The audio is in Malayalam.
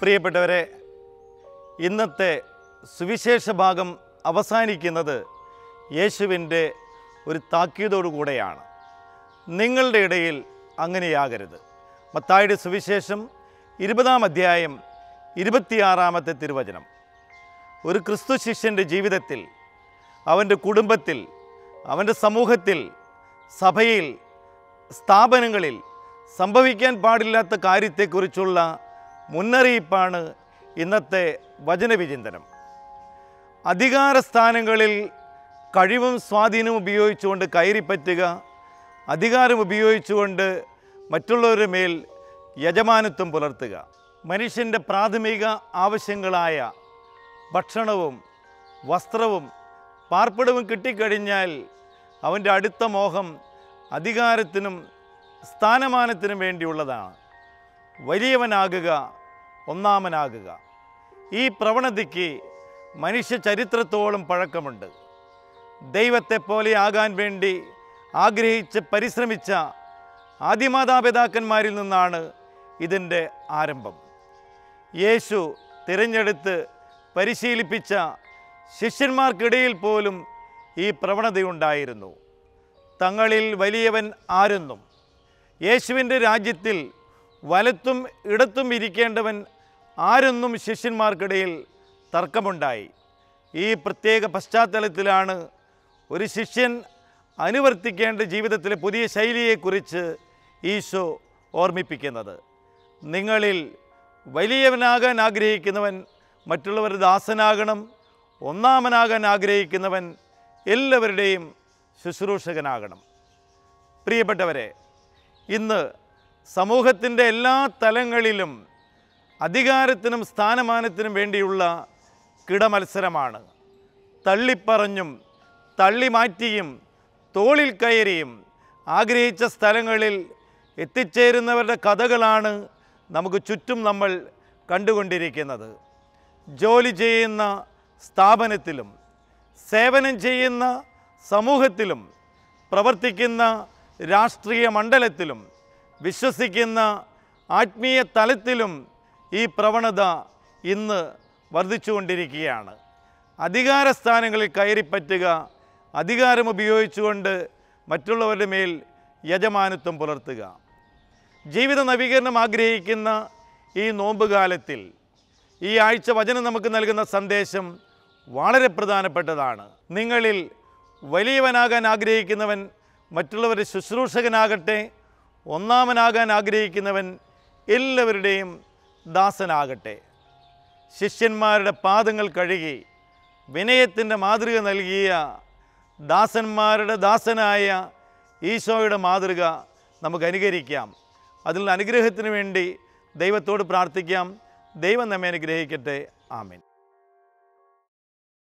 പ്രിയപ്പെട്ടവരെ ഇന്നത്തെ സുവിശേഷ ഭാഗം അവസാനിക്കുന്നത് യേശുവിന്റെ ഒരു താക്കീതോടു കൂടെയാണ്. നിങ്ങളുടെ ഇടയിൽ അങ്ങനെയാകരുത്. മത്തായുടെ സുവിശേഷം ഇരുപതാം അധ്യായം ഇരുപത്തിയാറാമത്തെ തിരുവചനം. ഒരു ക്രിസ്തു ശിഷ്യന്റെ ജീവിതത്തിൽ അവന്റെ കുടുംബത്തിൽ അവന്റെ സമൂഹത്തിൽ സഭയിൽ സ്ഥാപനങ്ങളിൽ സംഭവിക്കാൻ പാടില്ലാത്ത കാര്യത്തെക്കുറിച്ചുള്ള മുന്നറിയിപ്പാണ് ഇന്നത്തെ വചനവിചിന്തനം അധികാരസ്ഥാനങ്ങളിൽ കഴിവും സ്വാധീനവും ഉപയോഗിച്ചുകൊണ്ട് കയറിപ്പറ്റുക അധികാരം ഉപയോഗിച്ചുകൊണ്ട് മറ്റുള്ളവരുടെ മേൽ യജമാനത്വം പുലർത്തുക മനുഷ്യന്റെ പ്രാഥമിക ആവശ്യങ്ങളായ ഭക്ഷണവും വസ്ത്രവും പാർപ്പിടവും കിട്ടിക്കഴിഞ്ഞാൽ അവന്റെ അടുത്ത മോഹം അധികാരത്തിനും സ്ഥാനമാനത്തിനും വേണ്ടിയുള്ളതാണ്. വലിയവനാകുക ഒന്നാമനാകുക. ഈ പ്രവണതയ്ക്ക് മനുഷ്യ ചരിത്രത്തോളം പഴക്കമുണ്ട്. ദൈവത്തെ പോലെ ആകാൻ വേണ്ടി ആഗ്രഹിച്ച് പരിശ്രമിച്ച ആദിമാതാപിതാക്കന്മാരിൽ നിന്നാണ് ഇതിന്റെ ആരംഭം. യേശു തിരഞ്ഞെടുത്ത് പരിശീലിപ്പിച്ച ശിഷ്യന്മാർക്കിടയിൽ പോലും ഈ പ്രവണതയുണ്ടായിരുന്നു. തങ്ങളിൽ വലിയവൻ ആരെന്നും യേശുവിന്റെ രാജ്യത്തിൽ വലത്തും ഇടത്തും ഇരിക്കേണ്ടവൻ ആരെന്നും ശിഷ്യന്മാർക്കിടയിൽ തർക്കമുണ്ടായി. ഈ പ്രത്യേക പശ്ചാത്തലത്തിലാണ് ഒരു ശിഷ്യൻ അനുവർത്തിക്കേണ്ട ജീവിതത്തിലെ പുതിയ ശൈലിയെക്കുറിച്ച് ഈശോ ഓർമ്മിപ്പിക്കുന്നത്. നിങ്ങളിൽ വലിയവനാകാൻ ആഗ്രഹിക്കുന്നവൻ മറ്റുള്ളവരുടെ ദാസനാകണം ഒന്നാമനാകാൻ ആഗ്രഹിക്കുന്നവൻ എല്ലാവരുടെയും ശുശ്രൂഷകനാകണം. പ്രിയപ്പെട്ടവരെ ഇന്ന് സമൂഹത്തിന്റെ എല്ലാ തലങ്ങളിലും അധികാരത്തിനും സ്ഥാനമാനത്തിനും വേണ്ടിയുള്ള കിടമത്സരമാണ്. തള്ളിപ്പറഞ്ഞും തള്ളിമാറ്റിയും തോളിൽ കയറിയും ആഗ്രഹിച്ച സ്ഥലങ്ങളിൽ എത്തിച്ചേരുന്നവരുടെ കഥകളാണ് നമുക്ക് ചുറ്റും നമ്മൾ കണ്ടുകൊണ്ടിരിക്കുന്നത്. ജോലി ചെയ്യുന്ന സ്ഥാപനത്തിലും സേവനം ചെയ്യുന്ന സമൂഹത്തിലും പ്രവർത്തിക്കുന്ന രാഷ്ട്രീയ മണ്ഡലത്തിലും വിശ്വസിക്കുന്ന ആത്മീയ തലത്തിലും ഈ പ്രവണത ഇന്ന് വർദ്ധിച്ചുകൊണ്ടിരിക്കുകയാണ്. അധികാരസ്ഥാനങ്ങളിൽ കയറിപ്പറ്റുക അധികാരം ഉപയോഗിച്ചുകൊണ്ട് മറ്റുള്ളവരുടെ മേൽ യജമാനത്വം പുലർത്തുക. ജീവിത നവീകരണം ആഗ്രഹിക്കുന്ന ഈ നോമ്പുകാലത്തിൽ ഈ ആഴ്ച വചനം നമുക്ക് നൽകുന്ന സന്ദേശം വളരെ പ്രധാനപ്പെട്ടതാണ്. നിങ്ങളിൽ വലിയവനാകാൻ ആഗ്രഹിക്കുന്നവൻ മറ്റുള്ളവരുടെ ശുശ്രൂഷകനാകട്ടെ ഒന്നാമനാകാൻ ആഗ്രഹിക്കുന്നവൻ എല്ലാവരുടെയും ദാസനാകട്ടെ. ശിഷ്യന്മാരുടെ പാദങ്ങൾ കഴുകി വിനയത്തിന്റെ മാതൃക നൽകിയ ദാസന്മാരുടെ ദാസനായ ഈശോയുടെ മാതൃക നമുക്ക് അനുകരിക്കാം. അതിൽ അനുഗ്രഹത്തിന് വേണ്ടി ദൈവത്തോട് പ്രാർത്ഥിക്കാം. ദൈവം നമ്മെ അനുഗ്രഹിക്കട്ടെ. ആമേൻ.